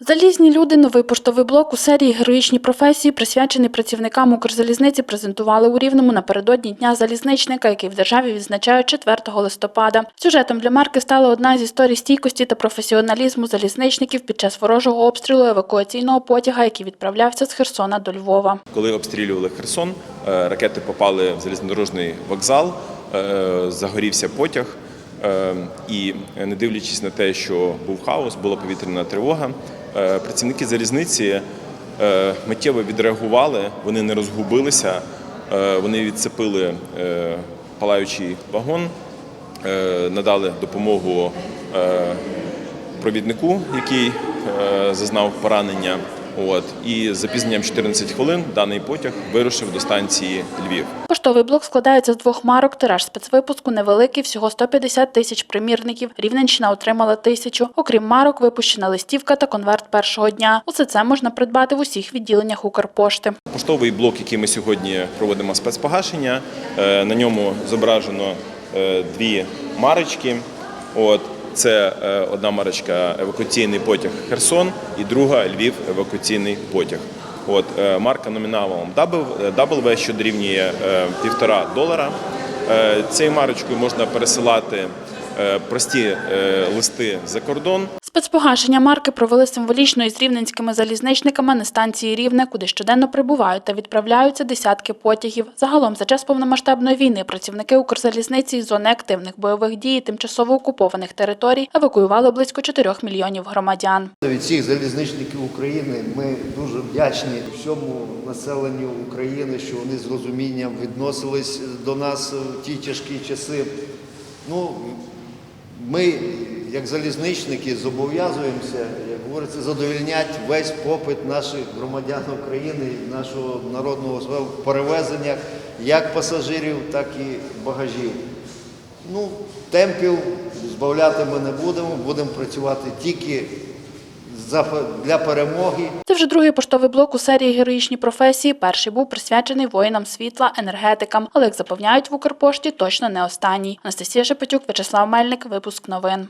Залізні люди новий поштовий блок у серії Героїчні професії, присвячений працівникам Укрзалізниці, презентували у Рівному напередодні Дня залізничника, який в державі відзначають 4 листопада. Сюжетом для марки стала одна з історій стійкості та професіоналізму залізничників під час ворожого обстрілу евакуаційного потяга, який відправлявся з Херсона до Львова. Коли обстрілювали Херсон, е, ракети попали в залізнодорожний вокзал, е, загорівся потяг. е, І не дивлячись на те, що був хаос, була повітряна тривога, працівники залізниці е, миттєво відреагували, вони не розгубилися, е, вони відцепили е, палаючий вагон, е, надали допомогу е, провіднику, який е, зазнав поранення. От і з запізненням 14 хвилин даний потяг вирушив до станції Львів. Поштовий блок складається з двох марок. Тираж спецвипуску невеликий, всього 150 тисяч примірників. Рівненщина отримала тисячу. Окрім марок, випущена листівка та конверт першого дня. Усе це можна придбати в усіх відділеннях Укрпошти. Поштовий блок, який ми сьогодні проводимо спецпогашення, е, на ньому зображено е, дві марочки. От це е, одна марочка евакуаційний потяг Херсон і друга Львів евакуаційний потяг. От е, марка номіналом W, W, що дорівнює е, півтора долара. Е, Цією марочкою можна пересилати е, прості е, листи за кордон. Спецпогашення марки провели символічно із рівненськими залізничниками на станції Рівне, куди щоденно прибувають та відправляються десятки потягів. Загалом за час повномасштабної війни працівники Укрзалізниці із зони активних бойових дій тимчасово окупованих територій евакуювали близько 4 мільйонів громадян. Від всіх залізничників України ми дуже вдячні всьому населенню України, що вони з розумінням відносились до нас в ті тяжкі часи. Ну, ми, як залізничники, зобов'язуємося, як говориться, задовільняти весь попит наших громадян України, нашого народного в перевезеннях як пасажирів, так і багажів. Ну, темпів збавляти ми не будемо, будемо працювати тільки для перемоги. Це вже другий поштовий блок у серії героїчні професії. Перший був присвячений воїнам світла, енергетикам. Але як запевняють в Укрпошті, точно не останній. Анастасія Шепетюк, Вячеслав Мельник. Випуск новин.